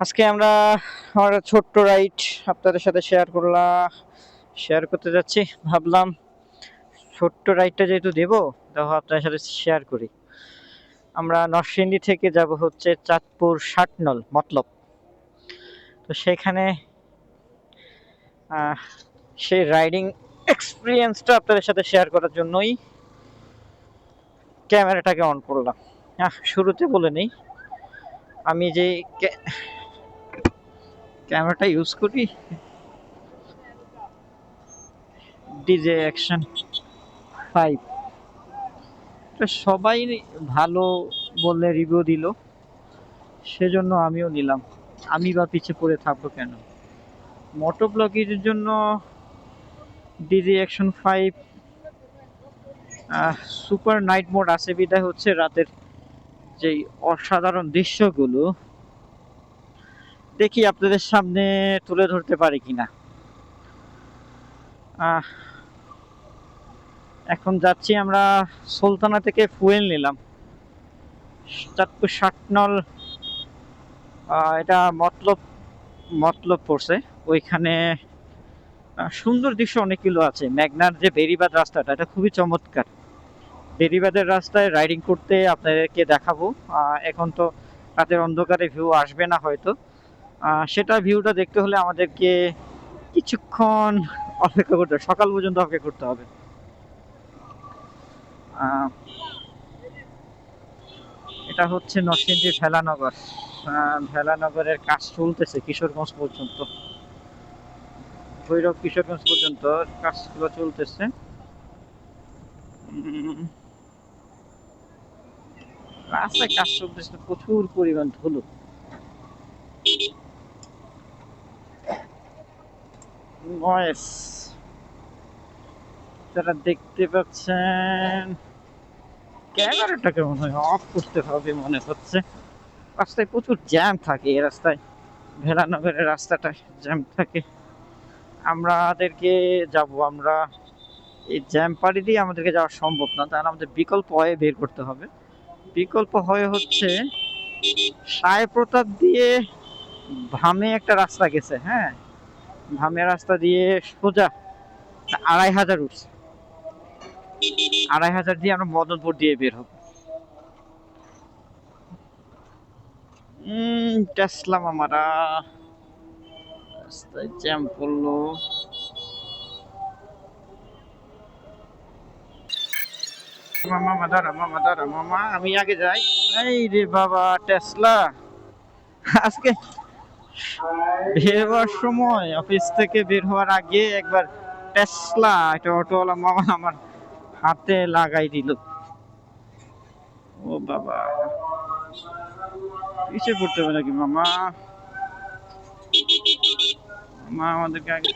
আজকে আমরা আমার ছোট্ট রাইড আপনাদের সাথে শেয়ার করলাম শেয়ার করতে যাচ্ছি। ভাবলাম ছোট্ট রাইডটা যেহেতু দেবো দেখো আপনাদের সাথে শেয়ার করি। আমরা নরসিংদী থেকে যাব হচ্ছে চাঁদপুর ষাটনল মতলব। তো সেখানে সেই রাইডিং এক্সপিরিয়েন্সটা আপনাদের সাথে শেয়ার করার জন্যই ক্যামেরাটাকে অন করলাম। শুরুতে বলে নেই। আমি যে ক্যামেরাটা ইউজ করি। DJI action five. সবাই ভালো বলে রিভিউ দিল। সেজন্য আমিও নিলাম। আমি বা পিছে পড়ে থাকব কেন? মোটো ব্লগের জন্য DJI action five super night mode আছে। বিদায় হচ্ছে রাতের যেই অসাধারণ দৃশ্যগুলো। দেখি আপনাদের সামনে তুলে ধরতে পারি কিনা। এখন যাচ্ছি আমরা সুলতানা থেকে ফুয়েল নিলাম। চাঁদপুর ষাটনল এটা মতলব মতলব পড়ছে। ওইখানে সুন্দর দৃশ্য অনেকগুলো আছে। মেঘনার যে বেরিবাদ রাস্তাটা, এটা খুবই চমৎকার। বেরিবাদের রাস্তায় রাইডিং করতে আপনাদেরকে দেখাবো। এখন তো রাতের অন্ধকারে ভিউ আসবে না হয়তো। সেটা ভিউটা দেখতে হলে আমাদেরকে কিছুক্ষণ অপেক্ষা করতে হবে। সকাল পর্যন্ত অপেক্ষা করতে হবে। এটা হচ্ছে নরসিংদী ভেলানগর। ভেলানগরের কাজ চলতেছে কিশোরগঞ্জ পর্যন্ত। ভৈরব কিশোরগঞ্জ পর্যন্ত কাজগুলো চলতেছে। রাস্তায় কাজ চলতেছে, প্রচুর পরিমাণ ধুলো। নয়েস যারা দেখতে পাচ্ছেন ক্যামেরাটাকে মনে হয়? অফ করতে হবে মনে হচ্ছে। রাস্তায় প্রচুর জ্যাম থাকে এই রাস্তায়। ভেলানগরের রাস্তাটায় জ্যাম থাকে। আমাদেরকে যাব, আমরা এই জ্যাম পাড়ি দিয়ে আমাদেরকে যাওয়া সম্ভব না। তাহলে আমাদের বিকল্প হয়ে বের করতে হবে। বিকল্প হয়ে হচ্ছে সায় প্রতাপ দিয়ে ভামে একটা রাস্তা গেছে হ্যাঁ? ভামে রাস্তা দিয়ে সোজা আড়াই হাজার উঠছে। আড়াই হাজার দিয়ে আমরা মদনপুর দিয়ে বের হব। উম, টেসলা মামারা, রাস্তায় জ্যাম পড়ল। মামা দাঁড়া মামা দাঁড়া মামা, আমি আগে যাই। এই রে বাবা, টেসলা। আজকে বের হওয়ার সময় অফিস থেকে বের হওয়ার আগে একবার টেসলা একটা অটোওয়ালা মামা আমার হাতে লাগাই দিল। ও বাবা। পিছে পড়তে হবে নাকি মামা? মা আমাদেরকে আগে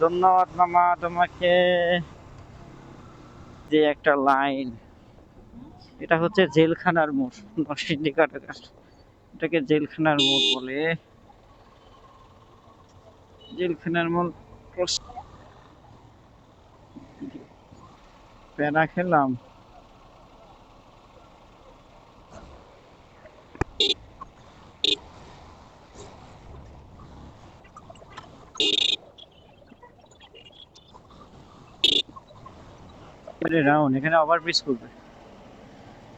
ধন্যবাদ মামা তোমাকে। যে একটা লাইন এটা হচ্ছে জেলখানার মোড় নরসিংদী কারাগার এটাকে জেলখানার মোড় বলে। জেলখানার মোড় প্যারা খেলাম। রাউন্ড, এখানে ওভারব্রিজ করবে।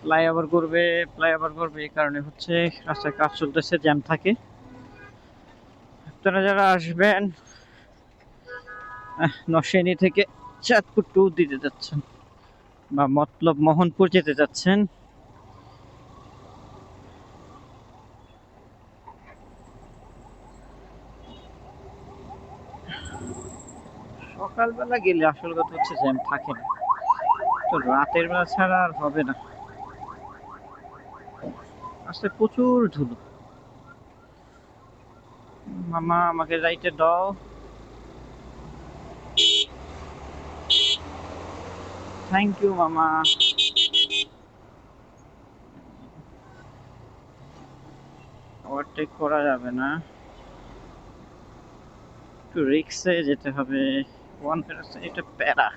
ফ্লাইওভার করবে ফ্লাইওভার করবে এই কারণে হচ্ছে রাস্তায় কাজ চলতেছে, জ্যাম থাকে। আপনারা যারা আসবেন নরসিংদী থেকে চাঁদপুর টু দিতে যাচ্ছেন বা মতলব মোহনপুর যেতে যাচ্ছেন। সকালবেলা গেলে আসল কথা হচ্ছে জ্যাম থাকে না। তো রাতের বেলা ছাড়া আর হবে না। আসলে প্রচুর ধুলো মামা, আমাকে রাইটে দাও। থ্যাংক ইউ মামা। ওভারটেক করা যাবে না। একটু রিক্সে যেতে হবে। ওয়ান এটা প্যারা।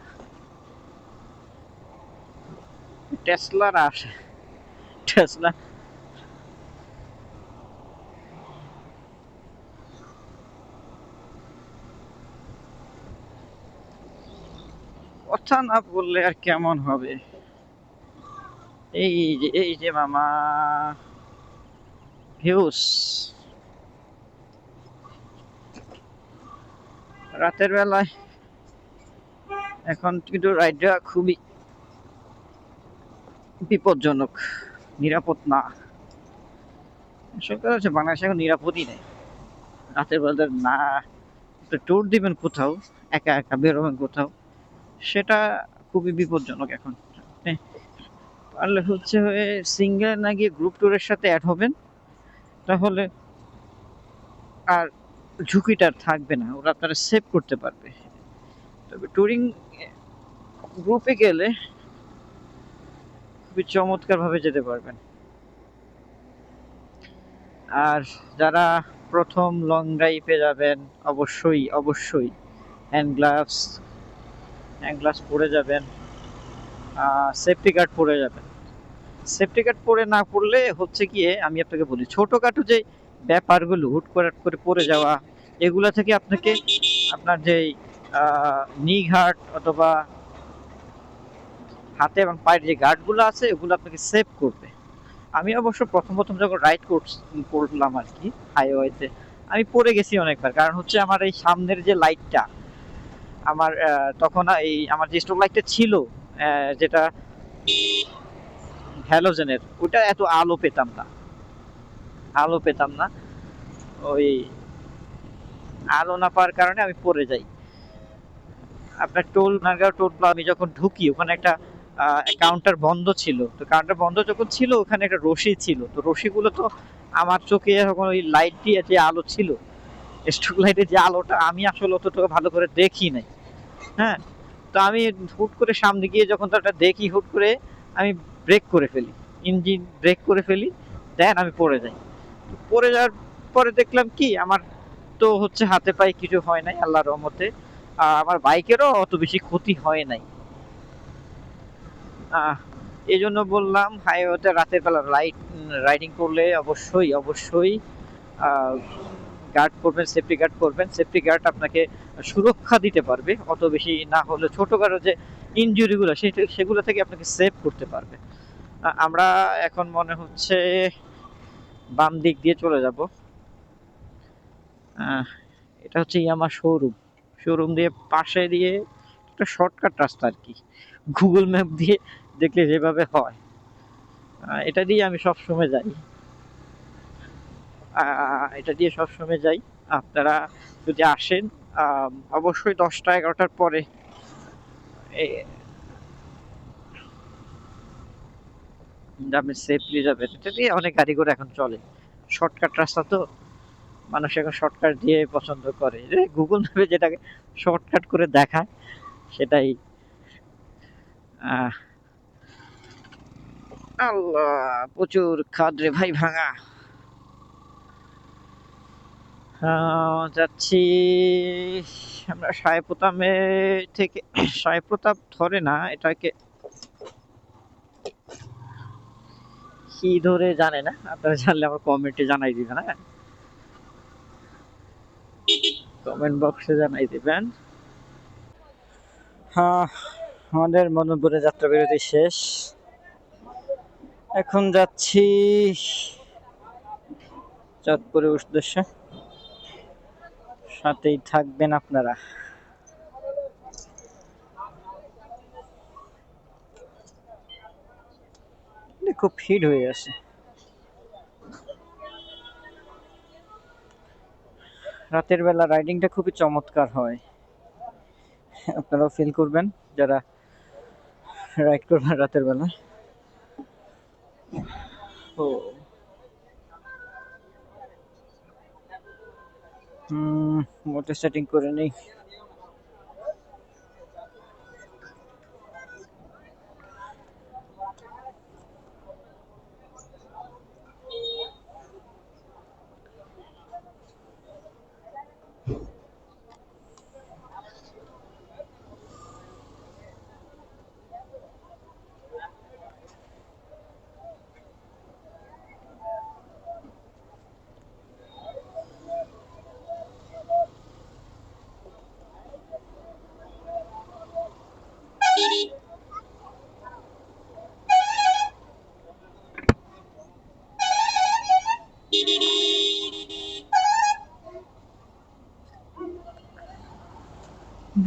টেসলার আসে। টেসলা কথা না বললে আর কেমন হবে? এই যে এই যে মামা। ভিউস। রাতের বেলায় এখন কিন্তু রাইডটা খুবই বিপজ্জনক, নিরাপদ না। সরকার হচ্ছে বাংলাদেশে এখন নিরাপদই নেই। রাতের বেলা না ট্যুর দিবেন কোথাও, একা একা বেরোবেন কোথাও। সেটা খুবই বিপজ্জনক এখন। হ্যাঁ, পারলে হচ্ছে সিঙ্গেল না গিয়ে গ্রুপ ট্যুরের সাথে অ্যাড হবেন তাহলে আর ঝুঁকিটা থাকবে না ওরা আপনারা সেভ করতে পারবে। তবে ট্যুরিং গ্রুপে গেলে খুবই চমৎকারভাবে যেতে পারবেন। আর যারা প্রথম লং ড্রাইভে যাবেন অবশ্যই অবশ্যই হ্যান্ড গ্লাভস হ্যান্ড গ্লাস পরে যাবেন সেফটি গার্ড পরে যাবেন। সেফটি গার্ড পরে না পড়লে হচ্ছে গিয়ে আমি আপনাকে বলি, ছোটোখাটো যে ব্যাপারগুলো, হুট করে করে পড়ে যাওয়া, এগুলো থেকে আপনাকে আপনার যেই নিঘাট অথবা হাতে এবং পায়ের যে গার্ডগুলো আছে এগুলো আপনাকে সেভ করবে। আমি অবশ্য প্রথম প্রথম যখন রাইড করলাম আর কি হাইওয়েতে আমি পড়ে গেছি অনেকবার। কারণ হচ্ছে আমার এই সামনের যে লাইটটা আমার তখন এই আমার যে স্ট্রোক লাইটটা ছিল যেটা হ্যালোজেনের ওটা এত আলো পেতাম না। আলো পেতাম না। ওই আলো না পাওয়ার কারণে আমি পড়ে যাই। আপনার টোল নারগাঁও টোল আমি যখন ঢুকি, ওখানে একটা কাউন্টার বন্ধ ছিল। তো কাউন্টার বন্ধ যখন ছিল, ওখানে একটা রশি ছিল। তো রশিগুলো তো আমার চোখে যখন ওই লাইট দিয়ে যে আলো ছিল স্ট্রোক লাইটের যে আলোটা, আমি আসলে অতটা ভালো করে দেখি নাই। হ্যাঁ? তো আমি হুট করে সামনে গিয়ে যখন তো একটা দেখি, হুট করে আমি ব্রেক করে ফেলি। ইঞ্জিন ব্রেক করে ফেলি, দেন আমি পড়ে যাই। পড়ে যাওয়ার পরে দেখলাম কি, আমার তো হচ্ছে হাতে পায়ে কিছু হয় নাই, আল্লাহর রহমতে। আমার বাইকেরও অত বেশি ক্ষতি হয় নাই। এই জন্য বললাম, হাইওয়েতে রাতের বেলা রাইড রাইডিং করলে অবশ্যই অবশ্যই গার্ড করবেন সেফটি গার্ড করবেন সেফটি গার্ড আপনাকে সুরক্ষা দিতে পারবে, অত বেশি না হলে ছোটখাটো যে ইনজুরিগুলো সেটা, সেগুলো থেকে আপনাকে সেভ করতে পারবে। আমরা এখন মনে হচ্ছে বাম দিক দিয়ে চলে যাব। এটা হচ্ছে ইয়ামা শোরুম। শোরুম দিয়ে পাশে দিয়ে একটা শর্টকাট রাস্তা আর কি। গুগল ম্যাপ দিয়ে দেখলে যেভাবে হয়। এটা দিয়ে আমি সব সময় যাই। এটা দিয়ে সবসময় যাই। আপনারা যদি আসেন অবশ্যই দশটা, এগারোটার পরে। আপনি সেফলি যাবেন। এটা দিয়ে অনেক গাড়ি করে এখন চলে। শর্টকাট রাস্তা তো। মানুষ এখন শর্টকাট দিয়ে পছন্দ করে। গুগল ম্যাপে যেটাকে শর্টকাট করে দেখায়, সেটাই। আল্লাহ, প্রচুর খাদ্রে ভাই ভাঙা। যাচ্ছি আমরা সাহেবপ্রতাপে থেকে সাহেবপ্রতাপ ধরে না, এটাকে কি ধরে জানে না, আপনারা জানলে আমার কমেন্টে জানাই দিবেন হ্যাঁ? কমেন্ট বক্সে জানাই দিবেন। হ্যাঁ আমাদের মদনপুরে যাত্রা বিরতি শেষ। এখন যাচ্ছি চাঁদপুরের উদ্দেশ্যে। সাথেই থাকবেন আপনারা। খুব ভিড় হয়ে গেছে রাতের বেলা রাইডিংটা খুবই চমৎকার হয়। আপনারাও ফিল করবেন যারা রাইড করবেন রাতের বেলা। ও। মোটর সেটিং করে নেই।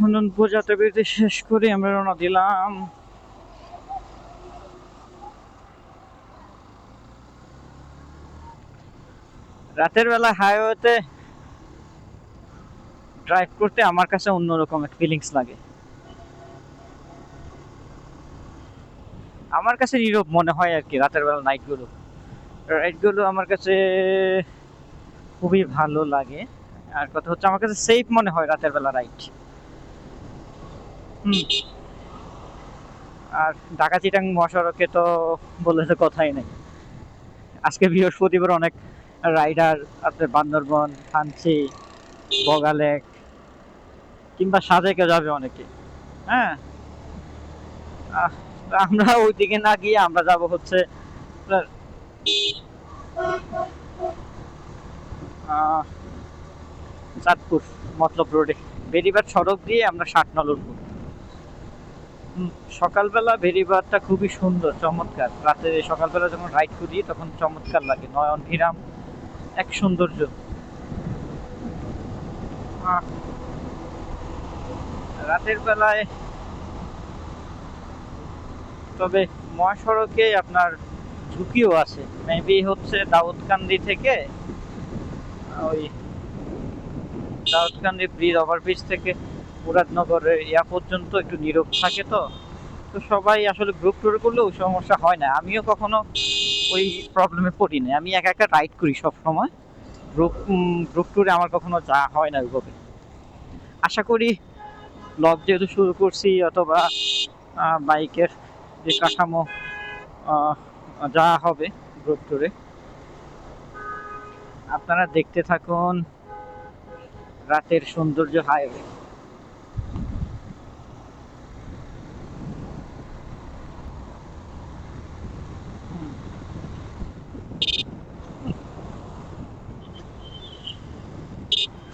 এখন বোঝাতে বেরোতে শেষ করে আমরা রওনা দিলাম। রাতের বেলা হাইওয়েতে ড্রাইভ করতে আমার কাছে অন্যরকম এক ফিলিংস লাগে। আমার কাছে নীরব মনে হয় আর কি রাতের বেলা নাইটগুলো। রাইডগুলো আমার কাছে খুবই ভালো লাগে। আর কথা হচ্ছে আমার কাছে সেফ মনে হয় রাতের বেলা রাইড। আর ঢাকা চিটাং মহাসড়কে তো বলে তো কথাই নেই। আজকে বৃহস্পতিবার অনেক রাইডার আপনার বান্দরবন থানচি বগালেক, কিংবা সাজেকে যাবে অনেকে হ্যাঁ? আমরা ওইদিকে না গিয়ে আমরা যাব হচ্ছে চাঁদপুর মতলব রোডে। বেরিবার সড়ক দিয়ে আমরা ষাট নল সকালবেলা বেরিবারটা খুবই সুন্দর, চমৎকার। রাতে সকালবেলা যখন রাইড করি, তখন চমৎকার লাগে। নয়ন ভিরাম, এক সৌন্দর্য। রাতের বেলায় তবে মহাসড়কে আপনার ঝুঁকিও আছে। মেবি হচ্ছে দাউদকান্দি থেকে ওই দাউদকান্দি ব্রিজ ওভারব্রিজ থেকে। মুরাদনগরের ইয়া পর্যন্ত একটু নীরব থাকে তো। তো সবাই আসলে গ্রুপ ট্যুর করলেও সমস্যা হয় না। আমিও কখনো ওই প্রবলেমে পড়ি না আমি একা একা রাইড করি সব সময় গ্রুপ গ্রুপ ট্যুরে আমার কখনো যাওয়া হয় না ওইভাবে। আশা করি ব্লগ যেহেতু শুরু করছি অথবা বাইকের যে কাঠামো যা হবে গ্রুপ ট্যুরে আপনারা দেখতে থাকুন রাতের সৌন্দর্য হাইওয়ে।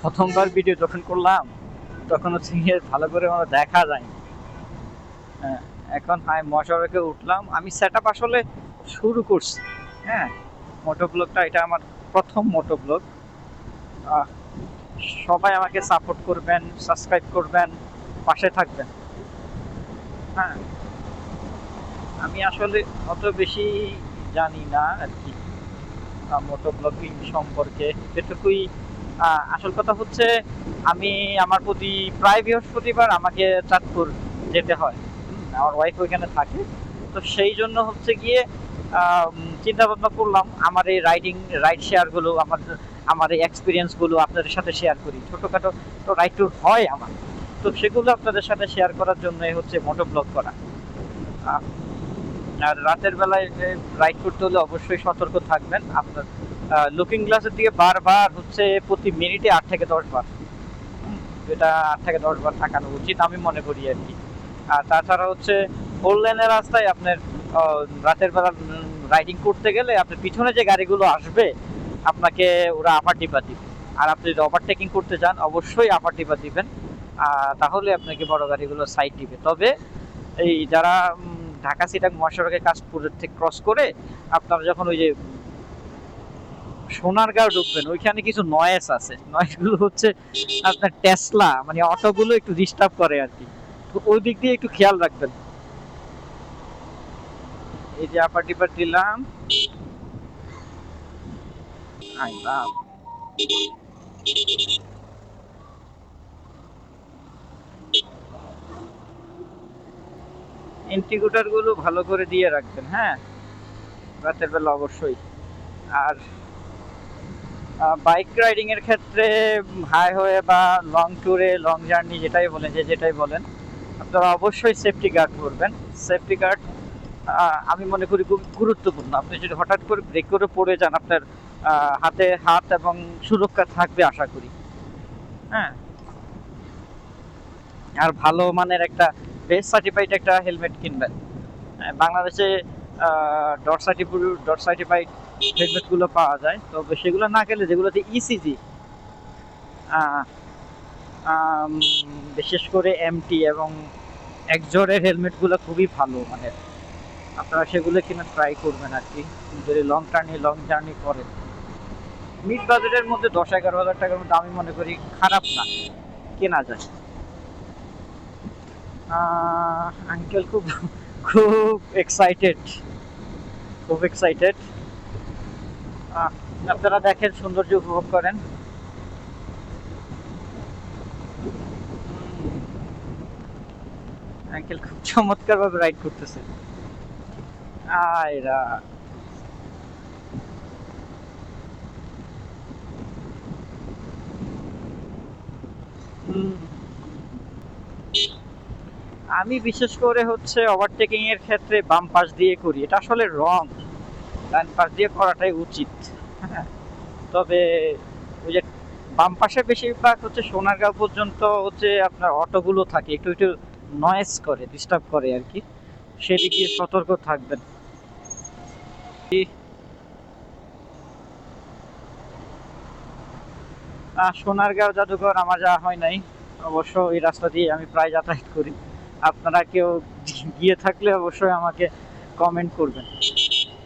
প্রথমবার ভিডিও যখন করলাম তখন হচ্ছে গিয়ে ভালো করে আমার দেখা যায় হ্যাঁ এখন হাই মশারকে উঠলাম। আমি সেট আসলে শুরু করছি। হ্যাঁ মোটো ব্লগটা এটা আমার প্রথম মোটো ব্লগ সবাই আমাকে সাপোর্ট করবেন সাবস্ক্রাইব করবেন পাশে থাকবেন। হ্যাঁ আমি আসলে অত বেশি জানি না আর কি। মোটো ব্লগিং সম্পর্কে। যেটুকুই আহ, আসল কথা হচ্ছে আমি আমার প্রতি প্রায় বৃহস্পতিবার আমাকে চাঁদপুর যেতে হয়। আমার ওয়াইফ ওইখানে থাকে। তো সেই জন্য হচ্ছে গিয়ে চিন্তা ভাবনা করলাম, আমার এই রাইডিং রাইড শেয়ারগুলো আমার আমার এই এক্সপিরিয়েন্সগুলো আপনাদের সাথে শেয়ার করি। ছোটোখাটো তো রাইড ট্যুর হয় আমার। তো সেগুলো আপনাদের সাথে শেয়ার করার জন্যই হচ্ছে মোটো ব্লগ করা। আর রাতের বেলায় রাইড করতে হলে অবশ্যই সতর্ক থাকবেন। আপনার লুকিং গ্লাসের দিকে বারবার হচ্ছে প্রতি মিনিটে আট থেকে দশ বার। যেটা আট থেকে দশ বার থাকানো উচিত আমি মনে করি আর কি। আর তাছাড়া হচ্ছে ফোর লেনের রাস্তায় আপনার রাতের বেলা রাইডিং করতে গেলে আপনার পিছনে যে গাড়িগুলো আসবে, আপনাকে ওরা আপার টিপা দিবে। আর আপনি যদি ওভারটেকিং করতে চান অবশ্যই আপার টিপা দিবেন। তাহলে আপনাকে বড় গাড়িগুলো সাইড দিবে। তবে এই যারা ঢাকা সিটাং মহাসড়কের কাশপুরের থেকে ক্রস করে, আপনারা যখন ওই যে সোনারগাঁও ঢুকবেন, ওইখানে কিছু নয়েস আছে। নয়েসগুলো হচ্ছে আপনার টেসলা মানে অটোগুলো একটু ডিস্টার্ব করে আর কি। তো ওই দিক দিয়ে একটু খেয়াল রাখবেন। এই যে আপার টিপার দিলাম। ইন্টিগ্রেটরগুলো ভালো করে দিয়ে রাখবেন হ্যাঁ? রাতের বেলা অবশ্যই। আর বাইক রাইডিং এর ক্ষেত্রে হাইওয়ে বা লং ট্যুরে লং জার্নি যেটাই বলেন, যে যেটাই বলেন, আপনারা অবশ্যই সেফটি গার্ড করবেন সেফটি গার্ড আমি মনে করি খুব গুরুত্বপূর্ণ। আপনি যদি হঠাৎ করে ব্রেক করে পড়ে যান, আপনার হাতে হাত এবং সুরক্ষা থাকবে আশা করি। হ্যাঁ। আর ভালো মানের একটা বেস্ট সার্টিফাইড একটা হেলমেট কিনবেন। বাংলাদেশে ডট সার্টিফাইড ডট সার্টিফাইড হেলমেটগুলো পাওয়া যায়। তবে সেগুলো না গেলে যেগুলোতে ইসিজি বিশেষ করে এমটি এবং একজোরের হেলমেটগুলো খুবই ভালো মানে। আপনারা সেগুলো কিনে ট্রাই করবেন আর কি। যদি লং টার্নি লং জার্নি করেন। মিড বাজেটের মধ্যে দশ এগারো হাজার টাকার মধ্যে আমি মনে করি খারাপ না। কেনা যায়। আঙ্কেল খুব খুব এক্সাইটেড খুব এক্সাইটেড আপনারা দেখেন, সৌন্দর্য উপভোগ করেন। খুব চমৎকার ভাবে রাইড করতেছে। আয়রা। আমি বিশেষ করে হচ্ছে ওভারটেকিং এর ক্ষেত্রে বাম পাশ দিয়ে করি। এটা আসলে রং ডান পাশ দিয়ে করাটাই উচিত। তবে ওই যে বাম পাশে বেশিরভাগ হচ্ছে সোনারগাঁও পর্যন্ত হচ্ছে আপনার অটোগুলো থাকে, একটু একটু নয়েজ করে ডিস্টার্ব করে আর কি। সেদিকে সতর্ক থাকবেন। সোনারগাঁও জাদুঘর আমার যাওয়া হয় নাই। অবশ্য এই রাস্তা দিয়ে আমি প্রায় যাতায়াত করি। আপনারা কেউ গিয়ে থাকলে অবশ্যই আমাকে কমেন্ট করবেন।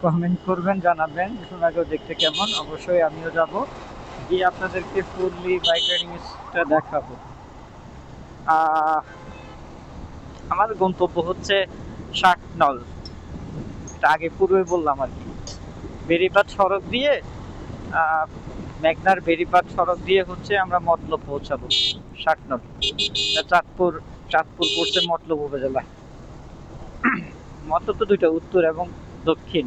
কমেন্ট করবেন, জানাবেন। সোনারগাঁও দেখতে কেমন? অবশ্যই আমিও যাব। গিয়ে আপনাদেরকে ফুললি বাইক রাইডিংটা দেখাবো। আমার গন্তব্য হচ্ছে শাকনল। এটা আগে পূর্বে বললাম আর কি। বেরিবাদ সড়ক দিয়ে মেঘনার বেরিবাদ সড়ক দিয়ে হচ্ছে আমরা মতলব পৌঁছাবো শাকনল। চাঁদপুর চাঁদপুর পড়ছে মতলব উপজেলায় মতলব তো দুইটা, উত্তর এবং দক্ষিণ।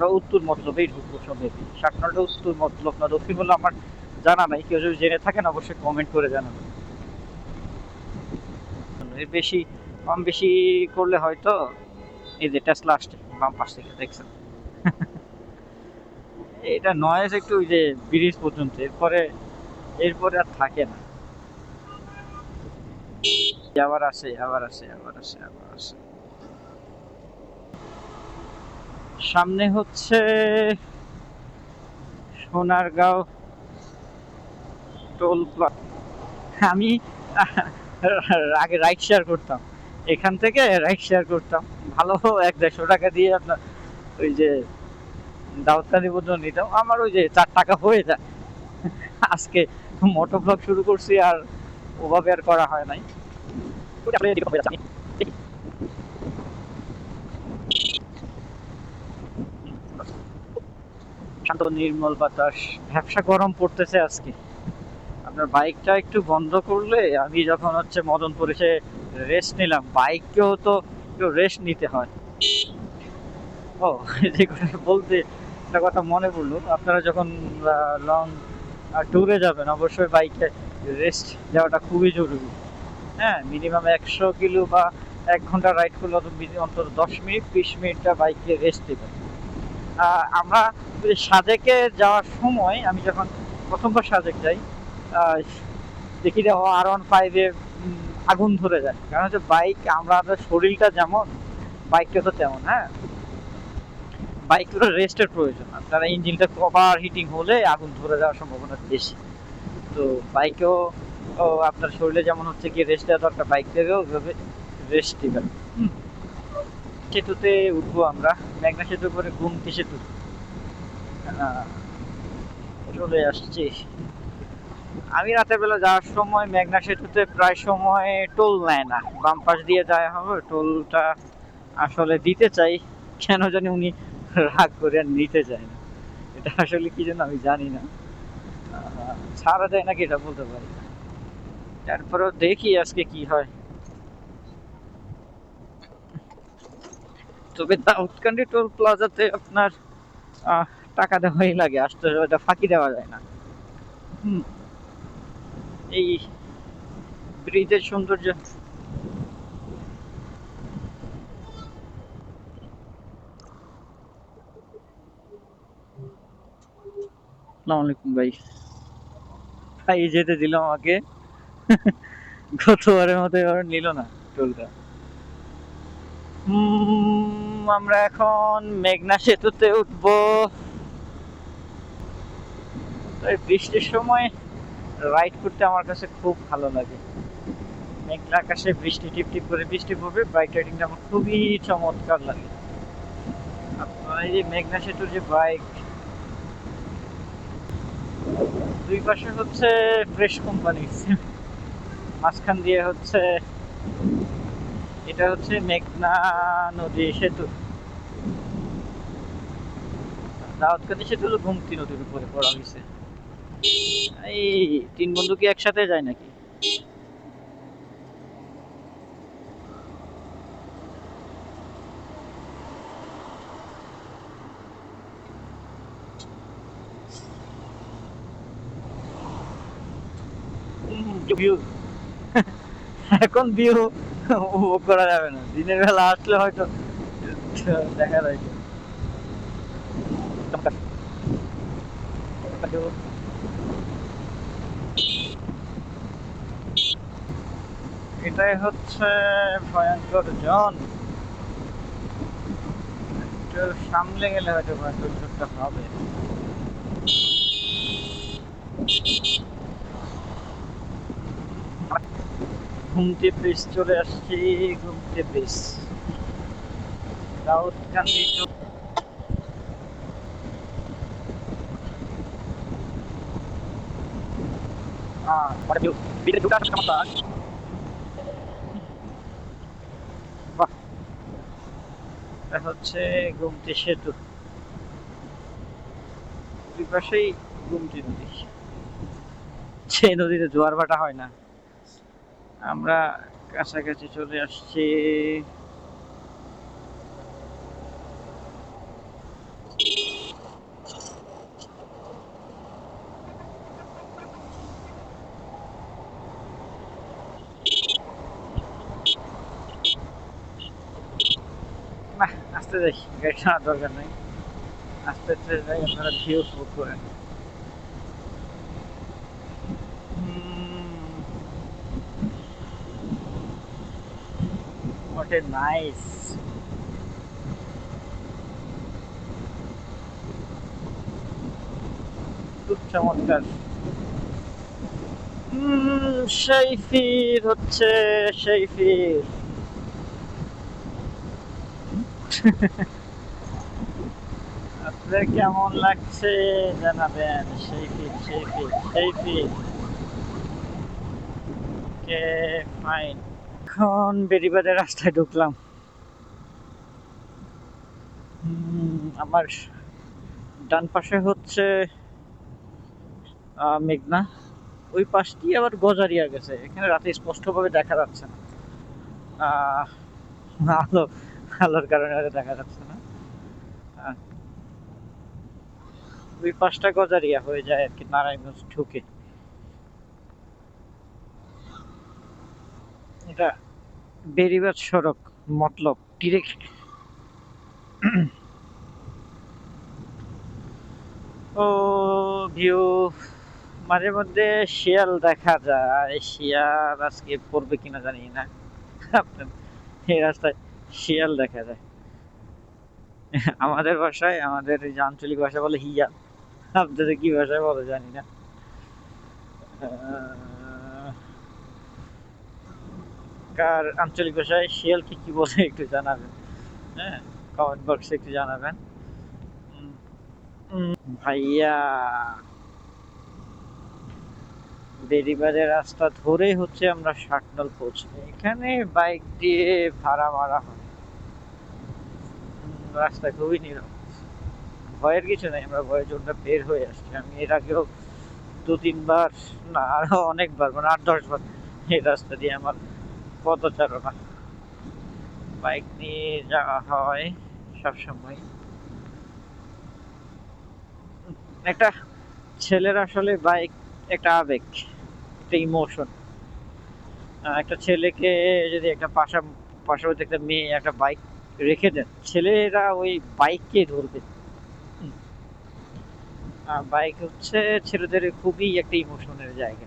আমরা উত্তর মতলবেই ঢুকবো সবে। শাকনলটা উত্তর মতলব না দক্ষিণ বলে আমার জানা নাই, কেউ যদি জেনে থাকেন অবশ্যই কমেন্ট করে জানাবেন। এর বেশি, কম বেশি করলে হয়তো এই যে টেসলা আসছে, বাম পাশ থেকে, দেখছেন? এটা নয়েজ একটু ওই যে ব্রিজ পর্যন্ত, এরপরে এরপরে আর থাকে না। আবার আসে আবার আসে আবার আসে, আবার আসে সামনে হচ্ছে সোনারগাঁও টোল আমি আগে রাইড শেয়ার করতাম, এখান থেকে রাইড শেয়ার করতাম। ভালো এক দেড়শো টাকা দিয়ে আপনার ওই যে দাউদকান্দি পর্যন্ত নিতাম। আমার ওই যে চার টাকা হয়ে যায়। আজকে মোটো ব্লগ শুরু করছি আর ওভাবে আর করা হয় নাই। শান্ত নির্মল বাতাস। ব্যবসা গরম পড়তেছে আজকে। আপনার বাইকটা একটু বন্ধ করলে আমি যখন হচ্ছে মদনপুরে এসে রেস্ট নিলাম বাইককেও তো একটু রেস্ট নিতে হয়। ও যে কথা বলতে একটা কথা মনে পড়ল। আপনারা যখন লং ট্যুরে যাবেন, অবশ্যই বাইকে রেস্ট দেওয়াটা খুবই জরুরি। হ্যাঁ মিনিমাম একশো কিলো বা এক ঘণ্টা রাইড করলে অন্তত দশ মিনিট, বিশ মিনিটটা বাইকে রেস্ট দেবেন। আমরা সাজেকে যাওয়ার সময় আমি যখন প্রথমবার সাজেক যাই দেখি যে আর ওয়ান ফাইভে আগুন ধরে যায়। কারণ হচ্ছে বাইক আমরা শরীরটা যেমন বাইকটা তো তেমন হ্যাঁ? বাইকেরও রেস্টের প্রয়োজন। আপনারা ইঞ্জিনটা ওভার হিটিং হলে আগুন ধরে যাওয়ার সম্ভাবনা বেশি। তো বাইকেও আপনার শরীরে যেমন হচ্ছে কি রেস্ট দেওয়া দরকার বাইক থেকেও রেস্ট দিবেন। সেতুতে উঠবো আমরা। মেঘনা সেতুর পরে গুমতি সেতু। চলে আসছি। আমি রাতের বেলা যাওয়ার সময় মেঘনা সেতুতে প্রায় সময় টোল নেয় না। বাম পাশ দিয়ে যায় হবে, টোলটা আসলে দিতে চাই। কেন জানি উনি রাগ করে আর নিতে চায় না। এটা আসলে কি জন্য আমি জানি না। ছাড়া যায় নাকি এটা বলতে পারি তারপরেও দেখি আজকে কি হয়। তবে দাউদকান্দি টোল প্লাজাতে আপনার টাকা দেওয়াই লাগে আসতে ওটা ফাঁকি দেওয়া যায় না। এই ব্রিজের সৌন্দর্য। আসসালামু আলাইকুম ভাই। ভাই যেতে দিল আমাকে। গতবারের মতো এবার নিল না টোলটা হুম, আমরা এখন মেঘনা সেতুতে উঠবো। বৃষ্টির সময় রাইড করতে আমার কাছে খুব ভালো লাগে। মেঘলা আকাশে বৃষ্টি টিপ টিপ করে বৃষ্টি পড়বে বাইক রাইডিংটা আমার খুবই চমৎকার লাগে। আপনার এই মেঘনা সেতুর যে বাইক দুই পাশে হচ্ছে ফ্রেশ কোম্পানি মাঝখান দিয়ে হচ্ছে এটা হচ্ছে মেঘনা নদী সেতু। দাউদকান্দি সেতু হলো গুমতি নদীর উপরে পড়া হয়েছে এই তিন বন্ধু কি একসাথে যায় নাকি? ভিউ এখন ভিউ উপভোগ করা যাবে না। দিনের বেলা আসলে হয়তো দেখা যায়। এটাই হচ্ছে ভয়ঙ্কর জন। একটু সামলে গেলে হয়তো ভয়ঙ্কর জনটা হবে। ঘুমতে ব্রিজ চলে আসছি ঘুমতে ব্রিজ দাউদকান্দি. বাহ। এটা হচ্ছে গুমতি সেতু। দুই পাশেই গুমতি নদী। সেই নদীতে জোয়ার ভাটা হয় না। আমরা কাছাকাছি চলে আসছি। না আস্তে যাই, গাড়ি দরকার নেই। আস্তে আস্তে যাই, আপনারা ভিউ উপভোগ করেন। A nice. চমৎকার। সেই ফির হচ্ছে, সেই ফির। আপনাদের কেমন লাগছে জানাবেন? সেই ফির সেই ফির সেই ফির। কে ফাইন এখন বেরিবাদের রাস্তায় ঢুকলাম। আমার ডান পাশে হচ্ছে মেঘনা। ওই পাশ দিয়ে আবার গজারিয়া গেছে। এখানে রাতে স্পষ্টভাবে দেখা যাচ্ছে না। আলো, আলোর কারণে দেখা যাচ্ছে না। ওই পাশটা গজারিয়া হয়ে যায় আর কি, নারায়ণগঞ্জ ঢুকে। এটা বেরিবাদ সড়ক, মতলব ডিরেক্ট ও ভিউ মাঝে মধ্যে শিয়াল দেখা যায়। শিয়াল আজকে পড়বে কিনা জানি না। এই রাস্তায় শিয়াল দেখা যায়। আমাদের ভাষায়, আমাদের যে আঞ্চলিক ভাষা বলে হিয়াল। আপনাদের কি ভাষায় বলে জানি না। কার আঞ্চলিক ভাষায় শিয়ালকে কি বলে একটু জানাবেন। হ্যাঁ কমেন্ট বক্সে একটু জানাবেন। ভাইয়া বেরিবাদের রাস্তা ধরেই হচ্ছে আমরা ষাটনল পৌঁছবো এখানে বাইক দিয়ে ভাড়া মারা হয়। রাস্তা খুবই নিরাপদ ভয়ের কিছু নেই, আমরা ভয়ের জন্য বের হয়ে আসছি। আমি এর আগেও দু তিনবার না, আরও অনেকবার মানে আট দশ বার এই রাস্তা দিয়ে আমার পদচারণা। বাইক নিয়ে যাওয়া হয় সবসময়। একটা ছেলের আসলে বাইক একটা আবেগ, একটা ইমোশন। একটা ছেলেকে যদি একটা পাশা, পাশাপাশি একটা মেয়ে একটা বাইক রেখে দেন, ছেলেরা ওই বাইককে ধরবে। বাইক হচ্ছে ছেলেদের খুবই একটা ইমোশনের জায়গা।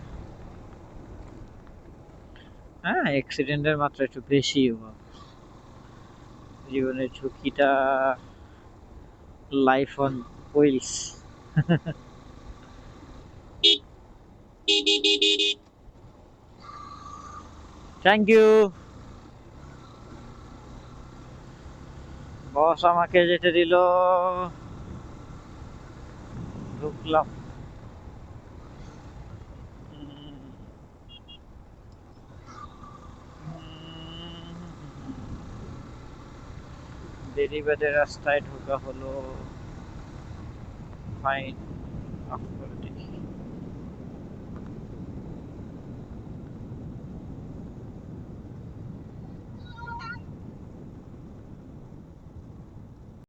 হ্যাঁ অ্যাক্সিডেন্টের মাত্রা একটু বেশি জীবনের ঝুঁকিটা life on wheels thank you boss আমাকে যেতে দিল, ঢুকলাম। বেরিবাদের রাস্তায় ঢোকা হলো ফাইন